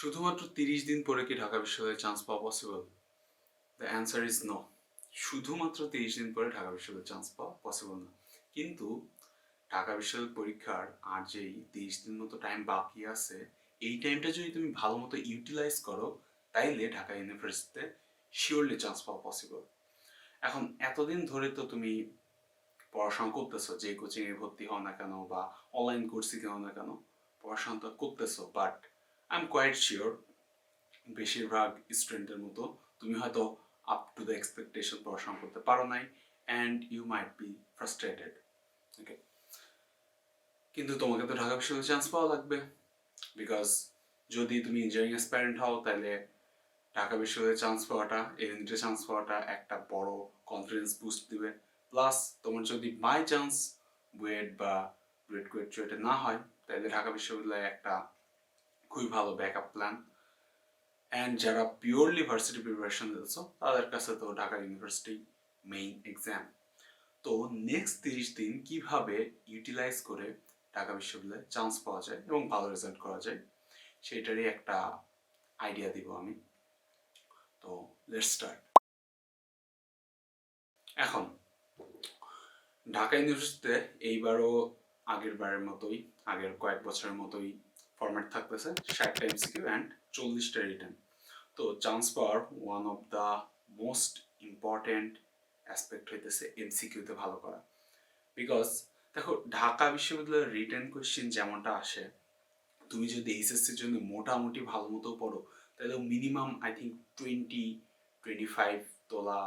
শুধুমাত্র তিরিশ দিন পরে কি ঢাকা বিশ্ববিদ্যালয়ে চান্স পাওয়া possible the answer is no শুধুমাত্র তিরিশ দিন পরে ঢাকা বিশ্ববিদ্যালয়ে চান্স পাওয়া পসিবল না। কিন্তু ঢাকা বিশ্ববিদ্যালয় পরীক্ষার আর যেই তিরিশ দিন মতো টাইম বাকি আছে, এই টাইমটা যদি তুমি ভালো মতো ইউটিলাইজ করো, তাইলে ঢাকা ইউনিভার্সিটিতে শিওরলি চান্স পাওয়া পসিবল এখন এতদিন ধরে তো তুমি পড়াশোনা করতেছো, যে কোচিংয়ে ভর্তি হও না কেন বা অনলাইন কোর্সে কেন না কেন, পড়াশোনা তো করতেছো but I am quite sure বেশিরভাগ স্টুডেন্টের মতো তুমি হয়তো আপ টু দ্য এক্সপেকটেশন পড়াশোনা করতে পারো নাই and you might be frustrated okay কিন্তু তোমাকে তো ঢাকা বিশ্ববিদ্যালয়ে চান্স পাওয়া লাগবে বিকজ যদি তুমি ইঞ্জিনিয়ারিং অ্যাসপারেন্ট হও, তাহলে ঢাকা বিশ্ববিদ্যালয়ে চান্স পাওয়াটা এলিমিটে চান্স পাওয়াটা একটা বড় কনফিডেন্স বুস্ট দিবে। প্লাস তোমার যদি বাই চান্স বুয়েট বা বুয়েট চুয়েটে না হয়, তাহলে ঢাকা বিশ্ববিদ্যালয়ে একটা খুবই ভালো ব্যাকআপ প্ল্যান অ্যান্ড যারা পিওরলি ভার্সিটি প্রিপারেশন দিচ্ছ তাদের কাছে তো ঢাকা ইউনিভার্সিটি মেইন এক্সাম তো নেক্সট তিরিশ দিন কীভাবে ইউটিলাইজ করে ঢাকা বিশ্ববিদ্যালয়ে চান্স পাওয়া যায় এবং ভালো রেজাল্ট করা যায় সেটারই একটা আইডিয়া দিব আমি। তো লেটস স্টার্ট এখন, ঢাকা ইউনিভার্সিটিতে এইবারও আগের বারের মতোই, আগের কয়েক বছরের মতোই ফরম্যাট থাকতেছে ষাটটা এমসিকিউ অ্যান্ড চল্লিশটা রিটার্ন তো chance power one of the most important aspect হইতেছে এমসিকিউতে ভালো করা। বিকজ দেখো, ঢাকা বিশ্ববিদ্যালয়ের রিটার্ন কোয়েশ্চেন যেমনটা আসে, তুমি যদি এইচএসসির জন্য মোটামুটি ভালো মতো পড়ো, তাহলে minimum I think twenty twenty five তোলা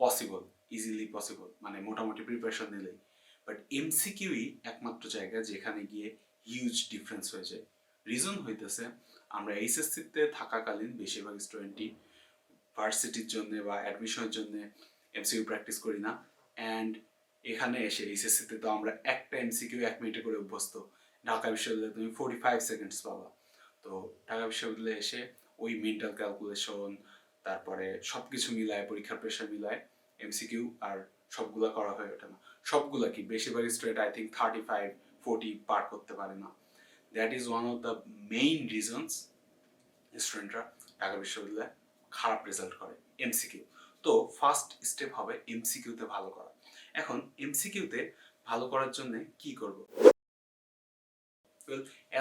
পসিবল ইজিলি পসিবল মানে মোটামুটি প্রিপারেশন নিলেই। বাট এমসিকিউই একমাত্র জায়গা যেখানে গিয়ে হিউজ ডিফারেন্স হয়ে যায়। রিজন হইতেছে, আমরা এইচএসসিতে থাকাকালীন বেশিরভাগ স্টুডেন্টই ভার্সিটির জন্য বা অ্যাডমিশনের জন্য এমসিকিউ প্র্যাকটিস করি না। অ্যান্ড এখানে এসে এইচএসসিতে তো আমরা একটা এমসিকিউ এক মিনিটে করে অভ্যস্ত। ঢাকা বিশ্ববিদ্যালয়ে তুমি ফোর্টি ফাইভ সেকেন্ডস পাবা। তো ঢাকা বিশ্ববিদ্যালয়ে এসে ওই মেন্টাল ক্যালকুলেশন তারপরে সব কিছু মিলায়, পরীক্ষার প্রেশার মিলায় এমসিকিউ আর সবগুলা করা হয়ে ওঠে না। সবগুলা কি? বেশিরভাগ student I think thirty five forty pass করতে পারে না। That is one of the main reasons স্টুডেন্টরা ঢাকা বিশ্ববিদ্যালয়ে খারাপ রেজাল্ট করে এমসিকিউ তো ফার্স্ট স্টেপ হবে এমসিকিউতে ভালো করা। এখন এমসিকিউতে ভালো করার জন্য কি করব?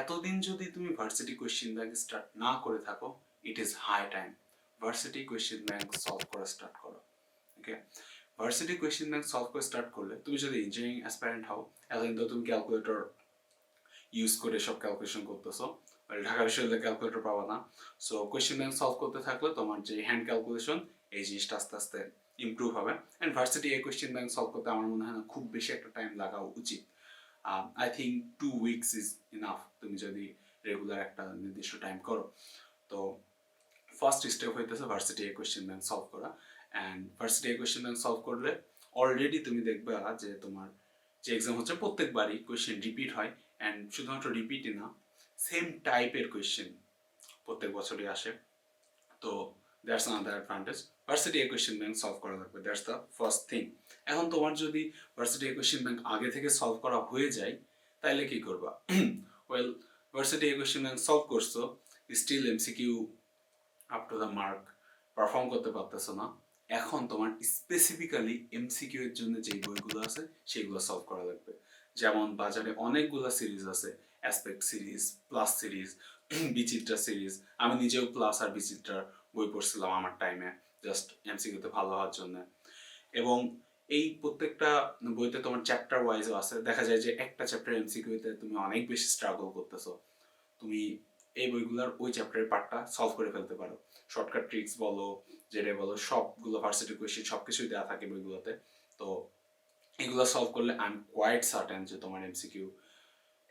এতদিন যদি তুমি ভার্সিটি কোয়েশ্চেন ব্যাংক স্টার্ট না করে থাকো it is high time varsity question bank solve করা স্টার্ট করো okay varsity question bank solve করে স্টার্ট করলে তুমি যদি ইঞ্জিনিয়ারিং অ্যাসপারেন্ট হও, এতদিন তুমি ক্যালকুলেটর ইউজ করে সব ক্যালকুলেশন করতেছো। ঢাকা বিশ্ববিদ্যালয়ে ক্যালকুলেটর পাবা না। সো কোয়েশ্চেন ব্যাংক সলভ করতে থাকলে তোমার যে হ্যান্ড ক্যালকুলেশন এই জিনিসটা আস্তে আস্তে ইমপ্রুভ হবে। অ্যান্ড ভার্সিটি এই কোয়েশ্চেন ব্যাংক সলভ করতে আমার মনে হয় না খুব বেশি একটা টাইম লাগা উচিত। I think two weeks is enough তুমি যদি রেগুলার একটা নির্দিষ্ট টাইম করো। তো ফার্স্ট স্টেপ হইতেছে ভার্সিটি এই কোয়েশ্চেন ব্যাংক সলভ করা। অ্যান্ড ভার্সিটি এই কোয়েশ্চেন ব্যাংক সলভ করলে অলরেডি তুমি দেখবে যে তোমার যে এক্সাম হচ্ছে প্রত্যেকবারই কোয়েশ্চেন রিপিট হয়। অ্যান্ড শুধুমাত্র রিপিটই না সেম টাইপের কোয়েশ্চেন প্রত্যেক বছরই আসে। তো that's another advantage varsity question bank solve করা লাগবে দ্যাটস দ্য ফার্স্ট থিং এখন তোমার যদি ভার্সিটি কোয়েশ্চেন ব্যাংক আগে থেকে সলভ করা হয়ে যায় তাহলে কি করবা? Well varsity question bank solve করছ still MCQ up to the mark perform করতে পারতেছো না। এখন তোমার স্পেসিফিক্যালি এমসিকিউ এর জন্য যেই বইগুলো আছে, সেইগুলো সলভ করা লাগবে। যেমন বাজারে অনেকগুলো সিরিজ আছে aspect series plus series Bichitra series আমি নিজেও প্লাস আর বিচিত্রার বই পড়ছিলাম আমার টাইমে জাস্ট এমসিকিউতে ভালো হওয়ার জন্য। এবং এই প্রত্যেকটা বইতে তোমার চ্যাপ্টার ওয়াইজও আছে। দেখা যায় যে একটা চ্যাপ্টার এমসিকিউতে তুমি অনেক বেশি স্ট্রাগল করতেছো। তুমি এই বইগুলোর ওই চ্যাপ্টারের পার্টটা সলভ করে ফেলতে পারো। শর্টকাট ট্রিক্স বলো যেটা বলো, সবগুলো ভার্সিটি কোয়েশ্চেন সব কিছুই দেওয়া থাকে বইগুলোতে। তো এগুলো সলভ করলে আই এম কোয়াইট সার্টেন যে তোমার এমসিকিউ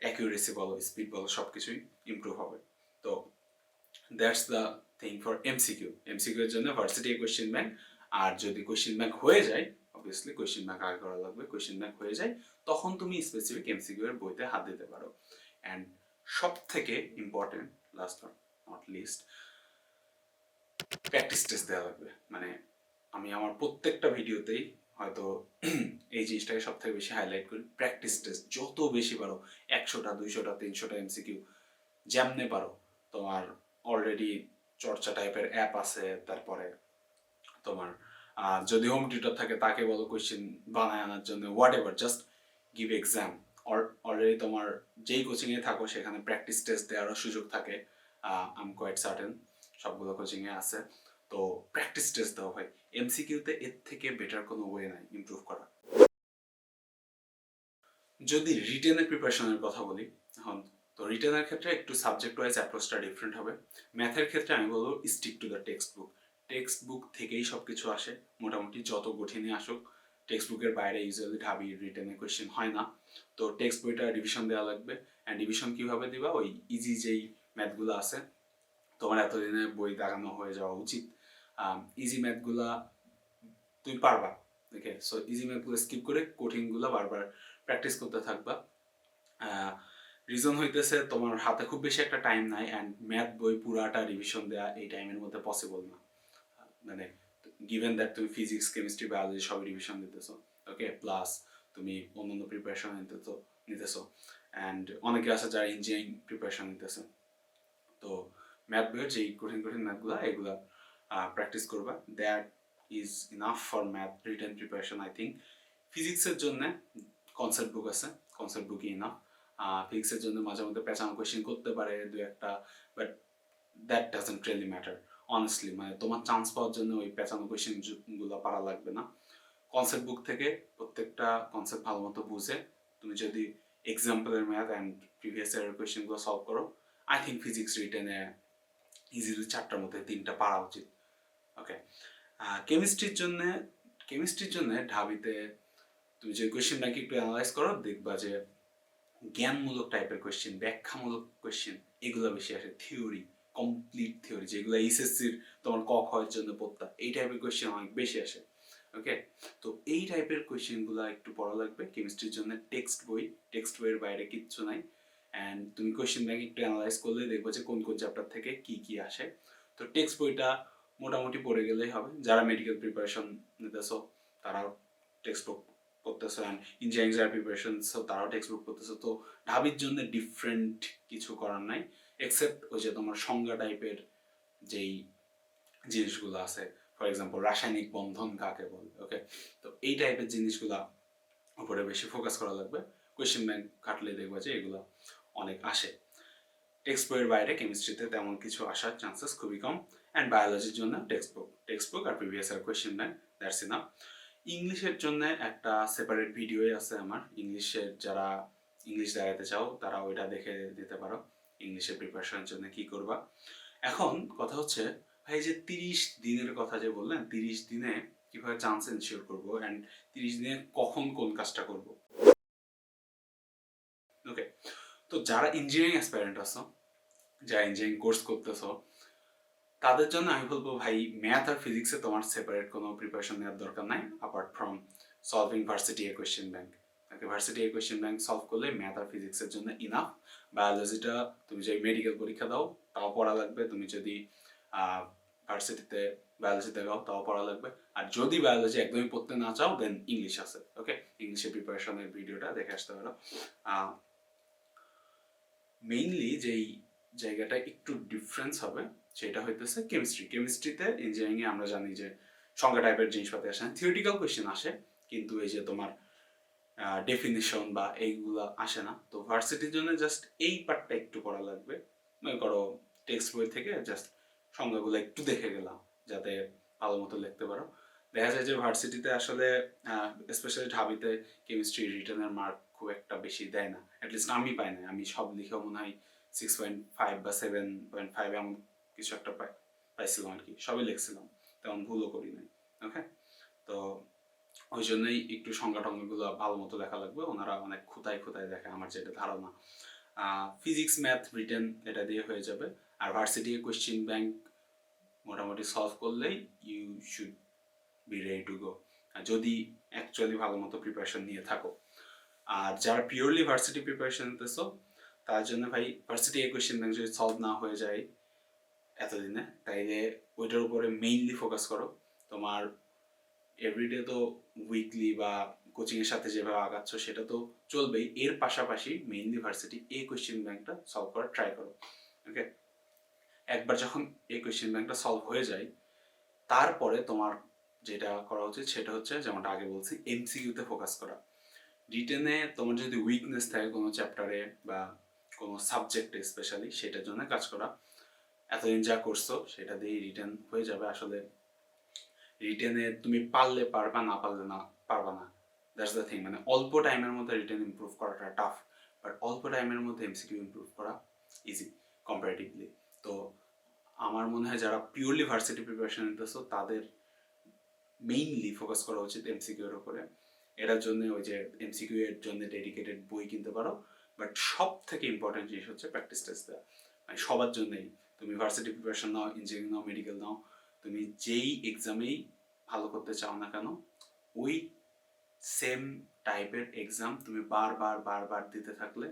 অ্যাকিউরেসি বলো স্পিড বলো সব কিছুই ইমপ্রুভ হবে। তো that's the thing for MCQ MCQ এর জন্য ভার্সিটি কোয়েশ্চেন ব্যাংক আর যদি কোয়েশ্চেন ব্যাংক হয়ে যায় অবভিয়াসলি কোয়েশ্চেন ব্যাংক আগে করা লাগবে কোয়েশ্চেন ব্যাংক হয়ে যায়, তখন তুমি স্পেসিফিক এমসিকিউ এর বইতে হাত দিতে পারো। অ্যান্ড সব থেকে important last not least practice test দেওয়া লাগবে। মানে আমি আমার প্রত্যেকটা ভিডিওতেই হয়তো এই জিনিসটাকে সব থেকে বেশি হাইলাইট করি। প্র্যাকটিস টেস্ট যত বেশি পারো একশোটা দুইশোটা তিনশোটা এমসিকিউ যেমনে পারো। তোমার অলরেডি চর্চা টাইপের অ্যাপ আছে তারপরে তোমার আহ, যদি হোম টিউটর থাকে তাকে বলো কোয়েশ্চেন বানায় আনার জন্য whatever just give exam already তোমার যেই কোচিংয়ে থাকো সেখানে প্র্যাকটিস টেস্ট দেওয়ারও সুযোগ থাকে। আই এম কোয়াইট সার্টেন সবগুলো কোচিংয়ে আছে। তো প্র্যাকটিস টেস্ট দেওয়া হয়। এমসিকিউতে এর থেকে বেটার কোনো ওয়ে নাই ইমপ্রুভ করা। যদি রিটেনের প্রিপারেশনের কথা বলি, এখন তো রিটেনের ক্ষেত্রে একটু সাবজেক্ট ওয়াইজ অ্যাপ্রোচটা ডিফারেন্ট হবে। ম্যাথের ক্ষেত্রে আমি বলব stick to the textbook textbook থেকেই সব কিছু আসে, মোটামুটি যত কঠিনই আসুক টেক্সট বুকের বাইরে ইউজুয়ালি ঢাবি রিটেনে কোয়েশ্চেন হয় না। তো টেক্সট বইটা রিভিশন দেওয়া লাগবে। অ্যান্ড রিভিশন কীভাবে দিবা? ওই ইজি যেই ম্যাথগুলো আছে, তোমার এতদিনে বই দাগানো হয়ে যাওয়া উচিত। ইজি ম্যাথগুলা তুমি পারবা ওকে সো ইজি ম্যাথগুলো স্কিপ করে কঠিনগুলো বারবার প্র্যাকটিস করতে থাকবা। রিজন হইতেছে তোমার হাতে খুব বেশি একটা টাইম নাই অ্যান্ড ম্যাথ বই পুরাটা রিভিশন দেওয়া এই টাইমের মধ্যে পসিবল না। মানে গিভেন দ্যাট তুমি ফিজিক্স কেমিস্ট্রি বায়োলজি সব রিভিশন দিতেছো ওকে প্লাস তুমি অন্যান্য প্রিপারেশন নিতেছো নিতেছো। অ্যান্ড অনেকে আছে যারা ইঞ্জিনিয়ারিং প্রিপারেশন নিতেছে। তো ম্যাথ বইয়ের যেই কঠিন কঠিন ম্যাথগুলো এগুলা প্র্যাকটিস করবা। That is enough for math written preparation I think ফিজিক্সের জন্য কনসেপ্ট বুক আছে। কনসেপ্ট বুকই ইনাফ ফিজিক্সের জন্য মাঝে মধ্যে পেঁচানো কোয়েশ্চেন করতে পারে দু একটা but that doesn't really matter honestly মানে তোমার চান্স পাওয়ার জন্য ওই পেঁচানো কোয়েশ্চেনগুলো পারা লাগবে না। কনসেপ্ট বুক থেকে প্রত্যেকটা কনসেপ্ট ভালো মতো বুঝে, তুমি যদি এক্সাম্পলের ম্যাথ অ্যান্ড প্রিভিয়াস ইয়ারের কোয়েশ্চেনগুলো সলভ করো আই থিঙ্ক ফিজিক্স রিটেনে ইজিলি চারটার মধ্যে তিনটা পারা উচিত। ওকে কেমিস্ট্রির জন্য কেমিস্ট্রির জন্য ঢাবিতে তুমি যে কোয়েশ্চেনটাকে একটু অ্যানালাইজ করো, দেখবা যে জ্ঞানমূলক টাইপের কোয়েশ্চেন ব্যাখ্যামূলক কোয়েশ্চেন এগুলো বেশি আসে। থিওরি কমপ্লিট থিওরি যেগুলো এইচএসসির তোমার ক খয়ের জন্য পড়তা এই টাইপের কোয়েশ্চেন অনেক বেশি আসে। ওকে তো এই টাইপের কোয়েশ্চেনগুলো একটু পড়া লাগবে। কেমিস্ট্রির জন্য টেক্সট বই টেক্সট বইয়ের বাইরে কিচ্ছু নাই। অ্যান্ড তুমি কোয়েশ্চেন ব্যাংক একটু অ্যানালাইজ করলে দেখব যে কোন কোন চ্যাপ্টার থেকে কি কি আসে। তো টেক্সট বইটা মোটামুটি পড়ে গেলেই হবে। যারা মেডিকেল প্রিপারেশন নিতেছো, তারাও টেক্সট বুক করতেছো ইঞ্জিনিয়ারিং যারা প্রিপারেশন তারাও টেক্সট বুক করতেছো তো ঢাবির জন্য ডিফারেন্ট কিছু করার নাই এক্সেপ্ট ওই যে তোমার সংজ্ঞা টাইপের যেই জিনিসগুলো আছে। ফর এক্সাম্পল রাসায়নিক বন্ধন কাকে বলে ওকে তো এই টাইপের জিনিসগুলা উপরে বেশি ফোকাস করা লাগবে। কোয়েশ্চেন ব্যাংক কাটলে দেখবা যে এগুলো অনেক আসে। টেক্সট বইয়ের বাইরে কেমিস্ট্রিতে তেমন কিছু আসার চান্সেস খুবই কম। অ্যান্ড বায়োলজির জন্য textbook R previous year question bank that's enough ইংলিশের জন্য একটা সেপারেট ভিডিওই আছে আমার ইংলিশের যারা ইংলিশ দেখাতে চাও, তারা ওইটা দেখে দিতে পারো ইংলিশের প্রিপারেশনের জন্য কি করবা। এখন কথা হচ্ছে, ভাই যে তিরিশ দিনের কথা যে বললেন, তিরিশ দিনে কীভাবে চান্স এনশিওর করব অ্যান্ড তিরিশ দিনে কখন কোন কাজটা করব? ওকে তো যারা ইঞ্জিনিয়ারিং অ্যাসপারেন্ট আছো, যারা ইঞ্জিনিয়ারিং কোর্স করতেছো তাদের জন্য আমি বলব ভাই ম্যাথ আর ফিজিক্সে তোমার সেপারেট কোনো প্রিপারেশন নেওয়ার দরকার নাই apart from solving varsity question bank okay varsity A question bank solve করলে ম্যাথ আর ফিজিক্সের জন্য ইনাফ বায়োলজিটা তুমি যদি মেডিকেল পরীক্ষা দাও, তাও পড়া লাগবে। তুমি যদি ভার্সিটিতে বায়োলজিতে গাও তাও পড়া লাগবে। আর যদি বায়োলজি একদমই পড়তে না চাও দেন ইংলিশ আছে ওকে ইংলিশের প্রিপারেশনের ভিডিওটা দেখে আসতে পারো। মেইনলি যেই জায়গাটা একটু ডিফারেন্স হবে সেটা হইতেছে কেমিস্ট্রি কেমিস্ট্রিতে ইঞ্জিনিয়ারিংয়ে আমরা জানি যে সংজ্ঞা টাইপের জিনিসপাতি আসে থিওরিটিক্যাল কোয়েশ্চেন আসে, কিন্তু এই যে তোমার ডেফিনিশন বা এইগুলা আসে না। তো ভার্সিটির জন্য জাস্ট এই পার্টটা একটু করা লাগবে। মনে করো টেক্সট বই থেকে জাস্ট সংজ্ঞাগুলো একটু দেখে গেলাম, যাতে ভালো মতো লিখতে পারো। দেখা যায় যে ভার্সিটিতে আসলে স্পেশালি ঢাবিতে কেমিস্ট্রি রিটার্নের মার্ক খুব একটা বেশি দেয় না। অ্যাটলিস্ট আমি পাই না আমি সব লিখেও মনে হয় সিক্স পয়েন্ট ফাইভ বা সেভেন পয়েন্ট ফাইভ এমন কিছু একটা পাই, পাইছিলাম আর কি, সবই লিখছিলাম, তেমন ভুলও করি নাই ওকে তো ওই জন্যই একটু সংজ্ঞা টঙ্গাগুলো ভালো মতো দেখা লাগবে, ওনারা অনেক খুঁতায় খুঁতায় দেখে আমার যেটা ধারণা। ফিজিক্স ম্যাথ রিটেন এটা দিয়ে হয়ে যাবে, আর ভার্সিটি কোয়েশ্চেন ব্যাংক মোটামুটি সলভ করলেই you should be ready to go যদি অ্যাকচুয়ালি ভালো মতো প্রিপারেশন নিয়ে থাকো। আর যারা পিওরলি ভার্সিটি প্রিপারেশন নিতেছো, তার জন্য ভাই ভার্সিটি কোয়েশ্চেন ব্যাংক যদি সলভ না হয়ে যায় এতদিনে তাইলে ওইটার উপরে মেইনলি ফোকাস করো। তোমার এভরিডে তো উইকলি বা কোচিংয়ের সাথে যেভাবে আগাচ্ছ, সেটা তো চলবেই। এর পাশাপাশি মেইনলি ভার্সিটি এই কোয়েশ্চেন ব্যাংকটা সলভ করার ট্রাই করো ওকে একবার যখন এই কোয়েশ্চেন ব্যাংকটা সলভ হয়ে যায়, তারপরে তোমার যেটা করা উচিত সেটা হচ্ছে যেমনটা আগে বলছি এমসিকিউতে ফোকাস করা। রিটেনে তোমার যদি উইকনেস থাকে কোনো চ্যাপ্টারে বা কোনো সাবজেক্টে স্পেশালি সেটার জন্য কাজ করা। এতদিন যা করছ, সেটা দিয়েই রিটার্ন হয়ে যাবে আসলে। রিটেনে তুমি পারলে পারবা, না পারলে না, পারবা না। দ্যাটস দ্য থিং মানে অল্প টাইমের মধ্যে রিটেন ইমপ্রুভ করাটা টাফ বাট অল্প টাইমের মধ্যে এমসিকিউ ইমপ্রুভ করা ইজি কম্পারেটিভলি তো আমার মনে হয় যারা পিওরলি ভার্সিটি প্রিপারেশন নিতেছো, তাদের মেইনলি ফোকাস করা উচিত এমসিকিউ এর উপরে। এটার জন্য ওই যে এমসিকিউ এর জন্য ডেডিকেটেড বই কিনতে পারো বাট সব থেকে ইম্পর্টেন্ট জিনিস হচ্ছে প্র্যাকটিস টেস্ট দেওয়া মানে সবার জন্যই। তুমি ভার্সিটি প্রিপারেশন নাও ইঞ্জিনিয়ারিং নাও মেডিকেল নাও, তুমি যেই এক্সামেই ভালো করতে চাও না কেন, ওই সেম টাইপের এক্সাম তুমি বারবার বারবার দিতে থাকলে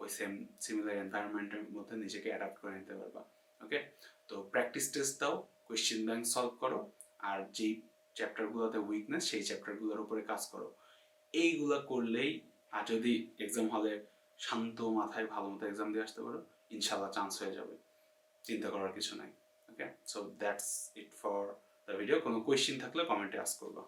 ওই সেম সিমিলার এনভায়রনমেন্টের মধ্যে নিজেকে অ্যাডাপ্ট করে নিতে পারবা ওকে তো প্র্যাকটিস টেস্ট দাও কোয়েশ্চেন ব্যাংক সলভ করো, আর যেই চ্যাপ্টারগুলোতে উইকনেস সেই চ্যাপ্টারগুলোর উপরে কাজ করো। এইগুলো করলেই, আর যদি এক্সাম হলে শান্ত মাথায় ভালো মতো এক্সাম দিয়ে আসতে পারো ইনশাল্লাহ চান্স হয়ে যাবে। চিন্তা করার কিছু নাই okay so that's it for the video কোনো কোয়েশ্চেন থাকলে কমেন্টে আস করবা।